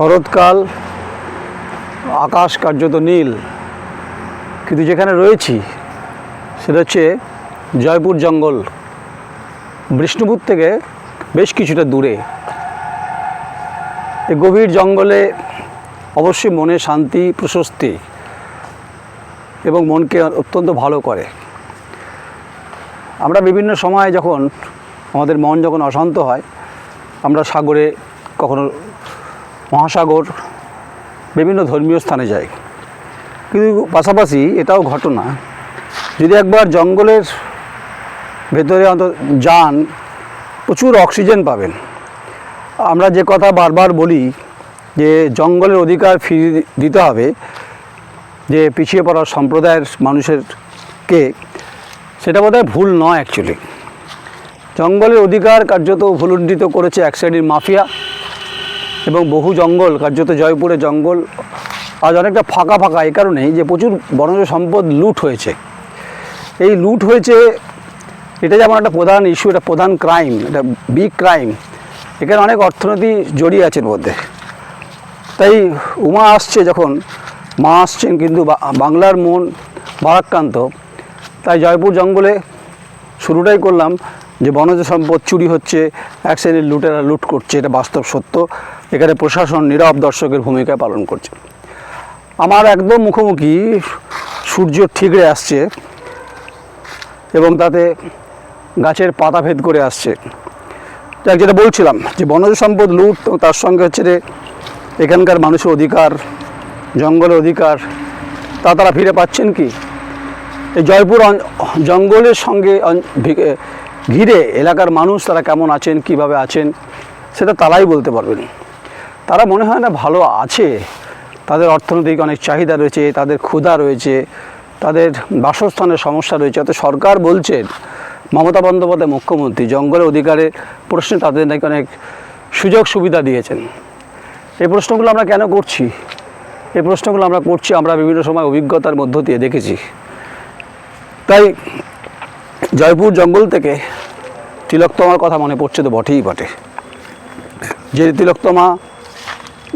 শরৎকাল, আকাশ কার্যত নীল। কিন্তু যেখানে রয়েছি, সেটা হচ্ছে জয়পুর জঙ্গল। বিষ্ণুপুর থেকে বেশ কিছুটা দূরে। এই গভীর জঙ্গলে অবশ্যই মনে শান্তি, প্রশস্তি এবং মনকে অত্যন্ত ভালো করে। আমরা বিভিন্ন সময় যখন আমাদের মন যখন অশান্ত হয়, আমরা সাগরে কখনো মহাসাগর, বিভিন্ন ধর্মীয় স্থানে যায়। কিন্তু পাশাপাশি এটাও ঘটনা, যদি একবার জঙ্গলের ভেতরে অন্ত, যান, প্রচুর অক্সিজেন পাবেন। আমরা যে কথা বারবার বলি যে জঙ্গলের অধিকার ফিরিয়ে দিতে হবে, যে পিছিয়ে পড়া সম্প্রদায়ের মানুষেরকে, সেটা বোধহয় ভুল নয় অ্যাকচুয়ালি জঙ্গলের অধিকার কার্যত ভুলুণ্ঠিত করেছে এক সাইডের মাফিয়া। এবং বহু জঙ্গল, কার্যত জয়পুরে জঙ্গল, আজ অনেকটা ফাঁকা ফাঁকা, এই কারণেই যে প্রচুর বনজ সম্পদ লুট হয়েছে। এই লুট হয়েছে, এটা যেমন একটা প্রধান ইস্যু এটা প্রধান ক্রাইম এটা বিগ ক্রাইম এখানে অনেক অর্থনীতি জড়িয়ে আছে এর মধ্যে। তাই উমা আসছে যখন, মা আসছেন কিন্তু বাংলার মন ভারাক্রান্ত তাই জয়পুর জঙ্গলে শুরুটাই করলাম যে বনজ সম্পদ চুরি হচ্ছে, এক শ্রেণির লুটেরা লুট করছে, এটা বাস্তব সত্য। এখানে প্রশাসন নীরব দর্শকের ভূমিকা পালন করছে। আমার একদম মুখোমুখি সূর্য ঠিকরে আসছে এবং তাতে গাছের পাতা ভেদ করে আসছে। যাক যেটা বলছিলাম যে বনজ সম্পদ লুট তার সঙ্গে হচ্ছে যে এখানকার মানুষের অধিকার, জঙ্গলের অধিকার, তা তারা ফিরে পাচ্ছেন কি? এই জয়পুর জঙ্গলের সঙ্গে ঘিরে এলাকার মানুষ তারা কেমন আছেন, কীভাবে আছেন, সেটা তারাই বলতে পারবেন তারা মনে হয় না ভালো আছে। তাদের অর্থনৈতিক অনেক চাহিদা রয়েছে, তাদের ক্ষুধা রয়েছে, তাদের বাসস্থানের সমস্যা রয়েছে। অত সরকার বলছেন, মমতা বন্দ্যোপাধ্যায় মুখ্যমন্ত্রী, জঙ্গলের অধিকারের প্রশ্নে তাদের নাকি অনেক সুযোগ সুবিধা দিয়েছেন। এই প্রশ্নগুলো আমরা কেন করছি? এই প্রশ্নগুলো আমরা করছি, আমরা বিভিন্ন সময় অভিজ্ঞতার মধ্য দিয়ে দেখেছি। তাই জয়পুর জঙ্গল থেকে তিলোত্তমার কথা মনে পড়ছে তো বটেই বটে। যে তিলোত্তমা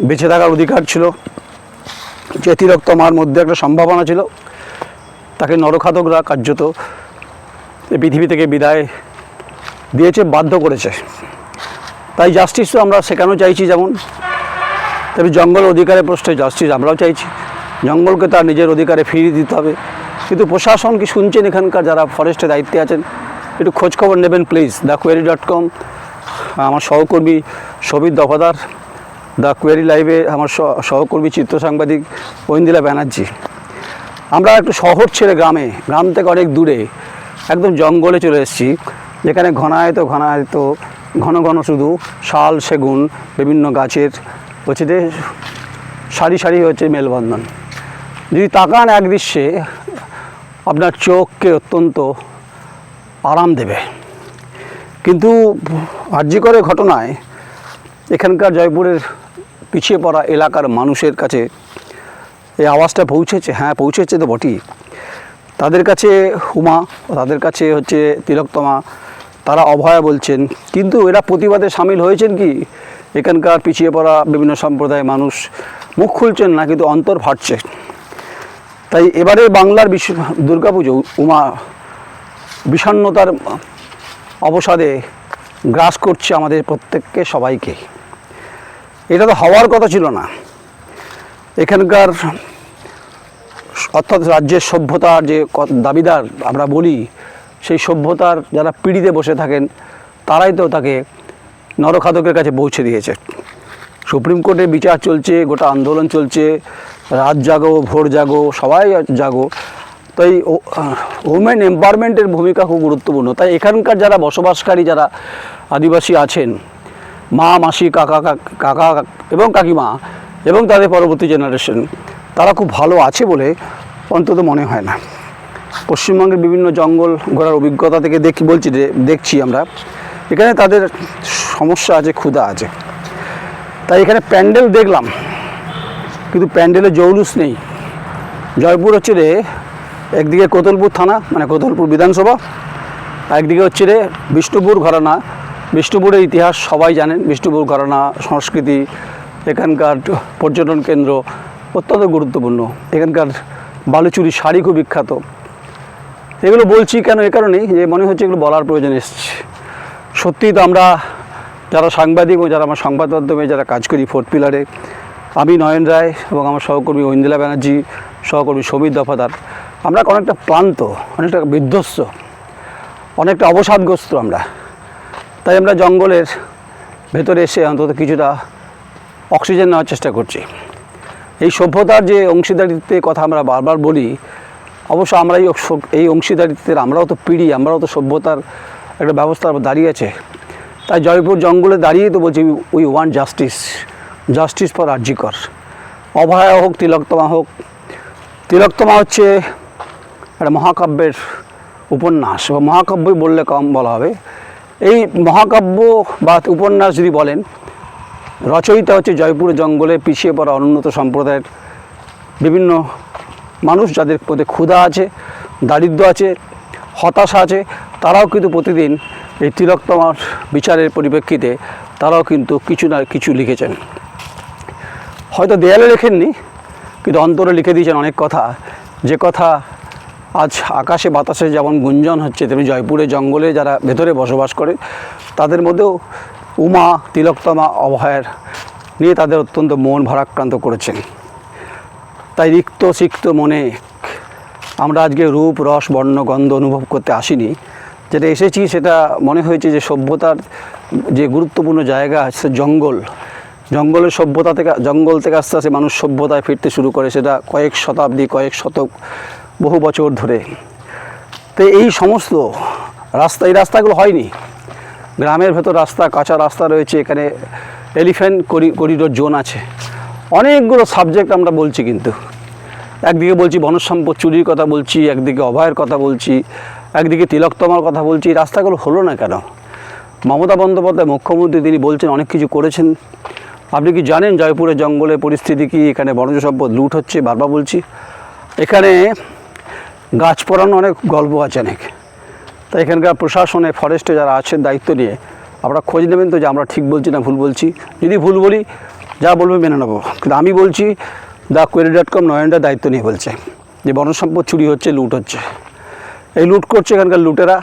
বেঁচে থাকার অধিকার ছিল, যে তিলোত্তমার মধ্যে একটা সম্ভাবনা ছিল, তাকে নরখাতকরা কার্যত পৃথিবী থেকে বিদায় দিয়েছে, বাধ্য করেছে। তাই জাস্টিস তো আমরা শেখানো চাইছি যেমন তবে জঙ্গল অধিকারের প্রশ্নে জাস্টিস আমরাও চাইছি। জঙ্গলকে তার নিজের অধিকারে ফিরিয়ে দিতে হবে। কিন্তু প্রশাসন কি শুনছেন এখানকার যারা ফরেস্টের দায়িত্বে আছেন? একটু খোঁজখবর নেবেন please the query dot com আমার সহকর্মী সবির দফাদার দ্য কোয়েরি লাইভে আমার সহ- সহকর্মী চিত্র সাংবাদিক ঐন্দিলা ব্যানার্জি। আমরা একটু শহর ছেড়ে গ্রামে, গ্রাম থেকে অনেক দূরে, একদম জঙ্গলে চলে এসেছি, যেখানে ঘনায়ত ঘনায়ত, ঘন ঘন শুধু শাল, সেগুন, বিভিন্ন গাছের, হচ্ছে যে সারি সারি হচ্ছে মেলবন্ধন। যদি তাকান এক দৃশ্যে আপনার চোখকে অত্যন্ত আরাম দেবে। কিন্তু আর্যিকরের ঘটনায় এখানকার জয়পুরের পিছিয়ে পড়া এলাকার মানুষের কাছে এই আওয়াজটা পৌঁছেছে হ্যাঁ পৌঁছেছে তো বটেই। তাদের কাছে হুমা, তাদের কাছে হচ্ছে তিলকতমা তারা অভয়া বলছেন। কিন্তু এরা প্রতিবাদে সামিল হয়েছেন কি? এখানকার পিছিয়ে পড়া বিভিন্ন সম্প্রদায়ের মানুষ মুখ খুলছেন না, কিন্তু অন্তর ফাটছে তাই এবারে বাংলার বিশ্ব দুর্গাপুজো উমা বিষণ্ণতার অবসাদে গ্রাস করছে আমাদের প্রত্যেককে সবাইকে। এটা তো হওয়ার কথা ছিল না। এখানকার অর্থাৎ রাজ্যের সভ্যতার যে দাবিদার আমরা বলি, সেই সভ্যতার যারা পিড়িতে বসে থাকেন, তারাই তো তাকে নরখাদকের কাছে পৌঁছে দিয়েছে। সুপ্রিম কোর্টে বিচার চলছে, গোটা আন্দোলন চলছে রাত জাগো, ভোর জাগো, সবাই জাগো। তাই ওমেন এম্পাওয়ারমেন্টের ভূমিকা খুব গুরুত্বপূর্ণ। তাই এখানকার যারা বসবাসকারী, যারা আদিবাসী আছেন, মা, মাসি, কাকা কাক- কাকা এবং কাকিমা এবং তাদের পরবর্তী জেনারেশন তারা খুব ভালো আছে বলে অন্তত মনে হয় না। পশ্চিমবঙ্গের বিভিন্ন জঙ্গল ঘোরার অভিজ্ঞতা থেকে দেখি, বলছি যে, দেখছি আমরা। এখানে তাদের সমস্যা আছে, ক্ষুধা আছে। তাই এখানে প্যান্ডেল দেখলাম। কিন্তু প্যান্ডেলে জৌলুস নেই। জয়পুর হচ্ছে রে, একদিকে কোতলপুর থানা মানে কোতলপুর বিধানসভা একদিকে হচ্ছে রে বিষ্ণুপুর ঘরানা। বিষ্ণুপুরের ইতিহাস সবাই জানেন, বিষ্ণুপুর ঘরানা সংস্কৃতি, এখানকার পর্যটন কেন্দ্র অত্যন্ত গুরুত্বপূর্ণ। এখানকার বালুচুরি শাড়ি খুব বিখ্যাত। এগুলো বলছি কেন এ কারণেই? যে মনে হচ্ছে এগুলো বলার প্রয়োজন এসছে। সত্যিই তো আমরা যারা সাংবাদিক ও যারা আমার সংবাদ মাধ্যমে যারা কাজ করি ফোর্থ পিলারে আমি নয়ন রায় এবং আমার সহকর্মী ঐন্দিলা ব্যানার্জি, সহকর্মী সমীর দফাদার। আমরা অনেকটা ক্লান্ত, অনেকটা বিধ্বস্ত, অনেকটা অবসাদগ্রস্ত আমরা। তাই আমরা জঙ্গলের ভেতরে এসে অন্তত কিছুটা অক্সিজেন নেওয়ার চেষ্টা করছি। এই সভ্যতার যে অংশীদারিত্বের কথা আমরা বারবার বলি, অবশ্য আমরা এই এই অংশীদারিত্বের আমরাও তো পিড়ি, আমরাও তো সভ্যতার একটা ব্যবস্থা দাঁড়িয়ে আছে। তাই জয়পুর জঙ্গলে দাঁড়িয়ে তো বলছি we want justice justice for RG Kar Abhaya হোক তিলকতমা হোক তিলকতমা হচ্ছে একটা মহাকাব্যের উপন্যাস বা মহাকাব্যই বললে কম বলা হবে এই মহাকাব্য বা উপন্যাস যদি বলেন রচয়িতা হচ্ছে জয়পুর জঙ্গলে পিছিয়ে পড়া অনুন্নত সম্প্রদায়ের বিভিন্ন মানুষ যাদের প্রতি ক্ষুধা আছে দারিদ্র আছে হতাশা আছে তারাও কিন্তু প্রতিদিন এই তিলকতমার বিচারের পরিপ্রেক্ষিতে তারাও কিন্তু কিছু না কিছু লিখেছেন হয়তো দেয়ালে লেখেননি, কিন্তু অন্তরে লিখে দিয়েছেন অনেক কথা। যে কথা আজ আকাশে, বাতাসে যেমন গুঞ্জন হচ্ছে, তেমনি জয়পুরে জঙ্গলে যারা ভেতরে বসবাস করে, তাদের মধ্যেও উমা তিলকতমা অভয়ের নিয়ে তাদের অত্যন্ত মন ভারাক্রান্ত করেছেন। তাই রিক্ত, সিক্ত মনে আমরা আজকে রূপ, রস, বর্ণ, গন্ধ অনুভব করতে আসিনি। যেটা এসেছি সেটা মনে হয়েছে যে সভ্যতার যে গুরুত্বপূর্ণ জায়গা আছে জঙ্গল জঙ্গলের সভ্যতা থেকে, জঙ্গল থেকে আস্তে আস্তে মানুষ সভ্যতায় ফিরতে শুরু করে সেটা কয়েক শতাব্দী, কয়েক শতক, বহু বছর ধরে। তো এই সমস্ত রাস্তা, এই রাস্তাগুলো হয়নি। গ্রামের ভেতর রাস্তা, কাঁচা রাস্তা রয়েছে, এখানে এলিফ্যান্ট করিডোর জোন আছে। অনেকগুলো সাবজেক্ট আমরা বলছি কিন্তু। একদিকে বলছি বনসম্পদ চুরির কথা বলছি, একদিকে অভয়ের কথা বলছি, একদিকে তিলকতমার কথা বলছি রাস্তাগুলো হলো না কেন? মমতা বন্দ্যোপাধ্যায় মুখ্যমন্ত্রী, তিনি বলছেন অনেক কিছু করেছেন। আপনি কি জানেন জয়পুরের জঙ্গলের পরিস্থিতি কি? এখানে বনজ সম্পদ লুট হচ্ছে, বারবার বলছি। এখানে গাছ পড়ানো অনেক গল্প আছে অনেক। তাই এখানকার প্রশাসনে, ফরেস্টে যারা আছেন দায়িত্ব নিয়ে আপনারা খোঁজ নেবেন তো যে আমরা ঠিক বলছি না ভুল বলছি। যদি ভুল বলি, যা বলবে মেনে নেব। কিন্তু আমি বলছি দ্য কোয়েরি ডট কম নয়নটা দায়িত্ব নিয়ে বলছে যে বনসম্পদ চুরি হচ্ছে, লুট হচ্ছে। এই লুট করছে এখানকার লুটেরা।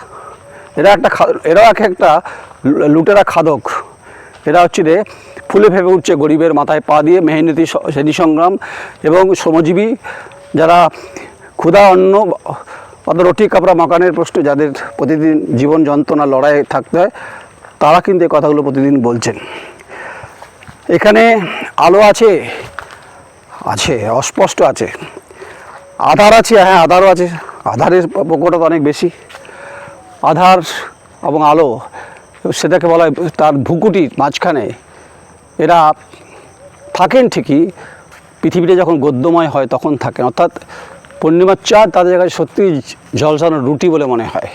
এরা একটা এরাও এক একটা লুটেরা খাদক। এরা হচ্ছে রে ফুলে ফেপে উঠছে গরিবের মাথায় পা দিয়ে মেহনতি শ্রেণি সংগ্রাম এবং শ্রমজীবী যারা ক্ষুধা, অন্ন রুটি, কাপড়া, মাকানের প্রশ্ন যাদের প্রতিদিন জীবন যন্ত্রণা, লড়াই থাকতে হয়, তারা কিন্তু এই কথাগুলো প্রতিদিন বলছেন। এখানে আলো আছে? আছে, অস্পষ্ট আছে। আধার আছে? হ্যাঁ আধারও আছে। আধারের প্রকোপটা তো অনেক বেশি। আধার এবং আলো, সেটাকে বলা হয় তার ভুকুটির মাঝখানে। এরা থাকেন ঠিকই, পৃথিবীটা যখন গদ্যময় হয় তখন থাকেন। অর্থাৎ পূর্ণিমার চাঁদ তাদের কাছে সত্যি ঝলসানো রুটি বলে মনে হয়।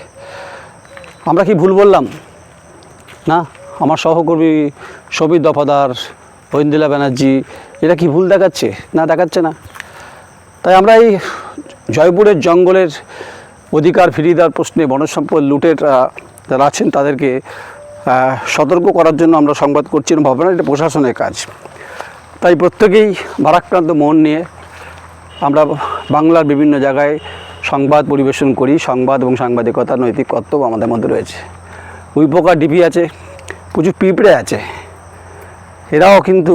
আমরা কি ভুল বললাম? না? আমার সহকর্মী সবির দফাদার ঐন্দিলা ব্যানার্জি এটা কি ভুল দেখাচ্ছে? না দেখাচ্ছে না। তাই আমরা এই জয়পুরের জঙ্গলের অধিকার ফিরিয়ে দেওয়ার প্রশ্নে বনজ সম্পদ লুটের যারা আছেন তাদেরকে সতর্ক করার জন্য আমরা সংবাদ করছি ভাবনা, এটা প্রশাসনের কাজ। তাই প্রত্যেকেই ভারাক্রান্ত মন নিয়ে আমরা বাংলার বিভিন্ন জায়গায় সংবাদ পরিবেশন করি। সংবাদ এবং সাংবাদিকতা, নৈতিক কর্তব্য আমাদের মধ্যে রয়েছে। উইপোকা ডিপি আছে, প্রচুর পিঁপড়ে আছে। এরাও কিন্তু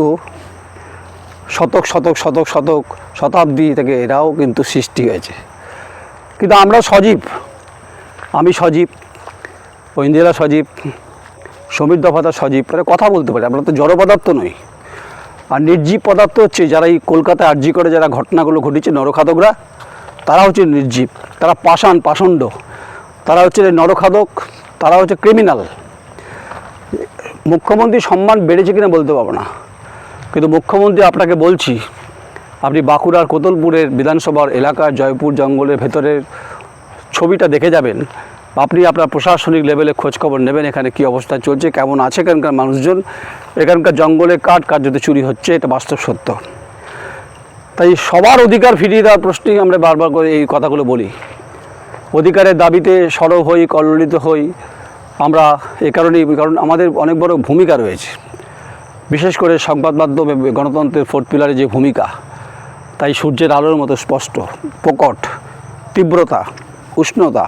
শতক শতক শতক শতক, শতাব্দী থেকে এরাও কিন্তু সৃষ্টি হয়েছে। কিন্তু আমরা সজীব, আমি সজীব ঐন্দিরা সজীব সমীর দফাদার সজীব। এরা কথা বলতে পারে, আমরা তো জড় পদার্থ নই। আর নির্জীব পদার্থ হচ্ছে যারা এই কলকাতায় আর্জি করে যারা ঘটনাগুলো ঘটেছে নরখাদকরা, তারা হচ্ছে নির্জীব। তারা পাষাণ, পাষণ্ড। তারা হচ্ছে নরখাদক, তারা হচ্ছে ক্রিমিনাল মুখ্যমন্ত্রী সম্মান বেড়েছে কিনা বলতে পারব না। কিন্তু মুখ্যমন্ত্রী আপনাকে বলছি, আপনি বাঁকুড়ার কোতলপুরের বিধানসভার এলাকার জয়পুর জঙ্গলের ভেতরের ছবিটা দেখে যাবেন। আপনি আপনার প্রশাসনিক লেভেলে খোঁজখবর নেবেন, এখানে কী অবস্থা চলছে, কেমন আছে এখানকার মানুষজন, এখানকার জঙ্গলে কাঠ কার্যত চুরি হচ্ছে, এটা বাস্তব সত্য। তাই সবার অধিকার ফিরিয়ে দেওয়ার প্রশ্নেই আমরা বারবার করে এই কথাগুলো বলি। অধিকারের দাবিতে সরব হই, কল্লিত হই, আমরা এ কারণেই কারণ আমাদের অনেক বড় ভূমিকা রয়েছে। বিশেষ করে সংবাদ মাধ্যমে গণতন্ত্রের ফোর্থ পিলারে যে ভূমিকা, তাই সূর্যের আলোর মতো স্পষ্ট, প্রকট, তীব্রতা, উষ্ণতা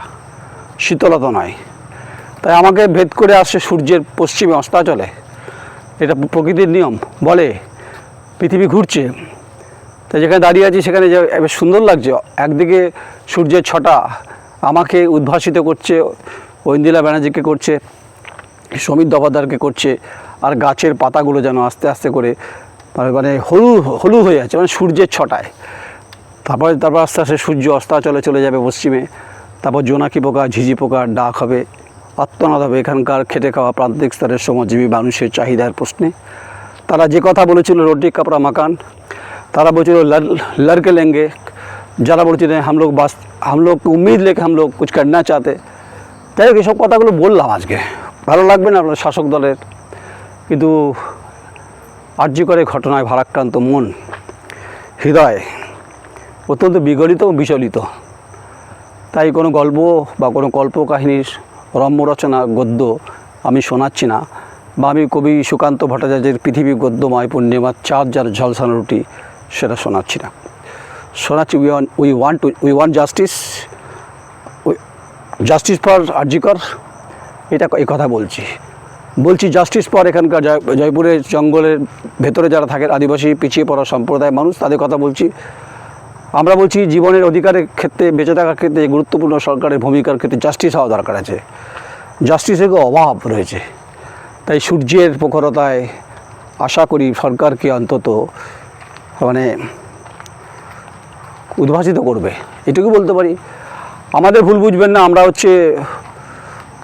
শীতলতা নয়। তাই আমাকে ভেদ করে আসছে সূর্যের পশ্চিমে অস্তাচলে। এটা প্রকৃতির নিয়ম, বলে পৃথিবী ঘুরছে। তাই যেখানে দাঁড়িয়ে আছি সেখানে যে সুন্দর লাগছে, একদিকে সূর্যের ছটা আমাকে উদ্ভাসিত করছে, ঐন্দিলা ব্যানার্জিকে করছে সমীর দফাদারকে করছে, আর গাছের পাতাগুলো যেন আস্তে আস্তে করে মানে মানে হলু হলুদ হয়ে যাচ্ছে মানে সূর্যের ছটায়। তারপরে, তারপর আস্তে আস্তে সূর্য অস্তাচলে চলে যাবে পশ্চিমে। তারপর জোনাকি পোকা, ঝিঝি পোকা, ডাক হবে, আত্মনাদ হবে। এখানকার খেটে খাওয়া প্রান্তিক স্তরের সমাজজীবী মানুষের চাহিদার প্রশ্নে। তারা যে কথা বলেছিল রোডি কাপড়া, মাকান, তারা বলছিল লড়কে লেঙ্গে। যারা বলছিলেন হামলোক বাস, হামলোক উম্মিদ লেখে হামলোক কুচ কাটনা চাতে তাই হোক এইসব কথাগুলো বললাম আজকে। ভালো লাগবে না, আপনার শাসক দলের। কিন্তু করে ঘটনায় ভারাক্রান্ত মন, হৃদয় অত্যন্ত বিগলিত ও বিচলিত। তাই কোনো গল্প বা কোনো কল্পকাহিনীর রম্য রচনা গদ্য আমি শোনাচ্ছি না বা আমি কবি সুকান্ত ভট্টাচার্যের পৃথিবী গদ্যময় পূর্ণিমার চাঁদ যার ঝলসানো রুটি সেটা শোনাচ্ছি না। শোনাচ্ছি we want we want to we want justice justice for RG Kar এটা এই কথা বলছি। বলছি জাস্টিস ফর এখানকার জয় জয়পুরের জঙ্গলের ভেতরে যারা থাকেন, আদিবাসী পিছিয়ে পড়া সম্প্রদায়ের মানুষ, তাদের কথা বলছি। আমরা বলছি জীবনের অধিকারের ক্ষেত্রে, বেঁচে থাকার ক্ষেত্রে গুরুত্বপূর্ণ সরকারের ভূমিকার ক্ষেত্রে জাস্টিস হওয়া দরকার আছে। জাস্টিসের অভাব রয়েছে। তাই সূর্যের প্রখরতায় আশা করি সরকারকে অন্তত মানে উদ্ভাসিত করবে। এটুকু বলতে পারি, আমাদের ভুল বুঝবেন না, আমরা হচ্ছে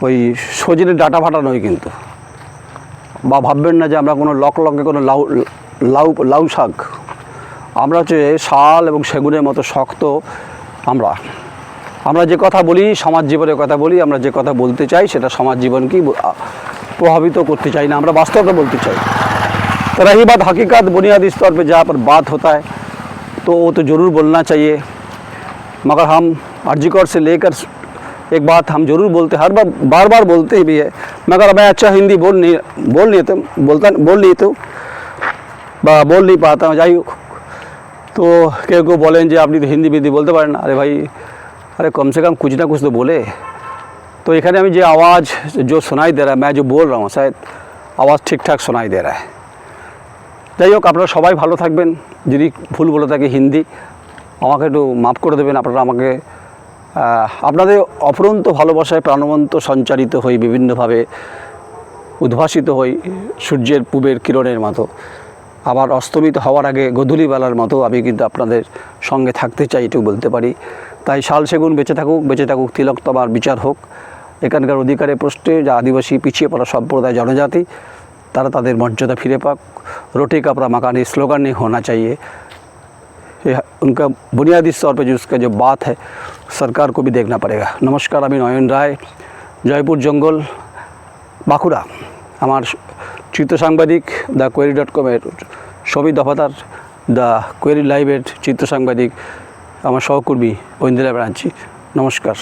ওই সজনের ডাটা ফাটা নই কিন্তু। বা ভাববেন না যে আমরা কোনো লক লকে কোনো লাউ লাউ লাউ শাক আমরা যে শাল এবং সেগুনের মতো শক্ত আমরা। আমরা যে কথা বলি, সমাজ জীবনের কথা বলি, আমরা যে কথা বলতে চাই, সেটা সমাজ জীবনকেই প্রভাবিত করতে চাই না, আমরা বাস্তবটা বলতে চাই। রাহি বাদ হাকিকাত বুনিয়াদি স্তর পে যা বাদ হতা তো ও তো জরুর বলনা চাইয়ে। মগর হাম আর্জিকর সে লেকর এক বাত হাম জরুর বলতে, হর বার বারবার বলতে ভি মগর আমি আচ্ছা হিন্দি বল নিয়ে বল নিয়ে বলতাম বল নিয়ে বা বল নিয়ে পাতাম যাই হোক। তো কেউ কেউ বলেন যে আপনি তো হিন্দি বিন্দি বলতে পারেন না আরে ভাই अरे कम से कम कुछ ना कुछ तो बोले तो এখানে আমি যে আওয়াজ जो सुनाई दे रहा है मैं जो बोल रहा हूँ शायद आवाज़ ठीक ठाक सुनाई दे रहा है যাই হোক আপনারা সবাই ভালো থাকবেন যদি ভুল বলে থাকি হিন্দি আমাকে একটু মাফ করে দেবেন আপনারা আমাকে আহ, আপনাদের অফুরন্ত ভালোবাসায় প্রাণবন্ত সঞ্চারিত হই বিভিন্নভাবে উদ্ভাসিত হই সূর্যের পূবের কিরণের মতো আবার অস্তমিত হওয়ার আগে গধূলিবেলার মতো আমি কিন্তু আপনাদের সঙ্গে থাকতে চাই এটুকু বলতে পারি তাই শাল সেগুন বেঁচে থাকুক বেঁচে থাকুক তিলকতমার বিচার হোক এখানকার অধিকারের প্রশ্নে যা আদিবাসী পিছিয়ে পড়া সম্প্রদায় জনজাতি তারা তাদের মর্যাদা ফিরে পাক रोटी कपड़ा मकानी स्लोगन नहीं होना चाहिए ये उनका बुनियादी तौर पे जो उसका जो बात है सरकार को भी देखना पड़ेगा नमस्कार আমি নয়ন রায় জয়পুর জঙ্গল বাঁকুড়া আমার চিত্র সাংবাদিক দ্য কোয়েরি ডট কমের সবই দফাদার দ্য কোয়েরি লাইভের চিত্র সাংবাদিক আমার সহকর্মী ঐন্দিরা ব্রাঞ্চি নমস্কার।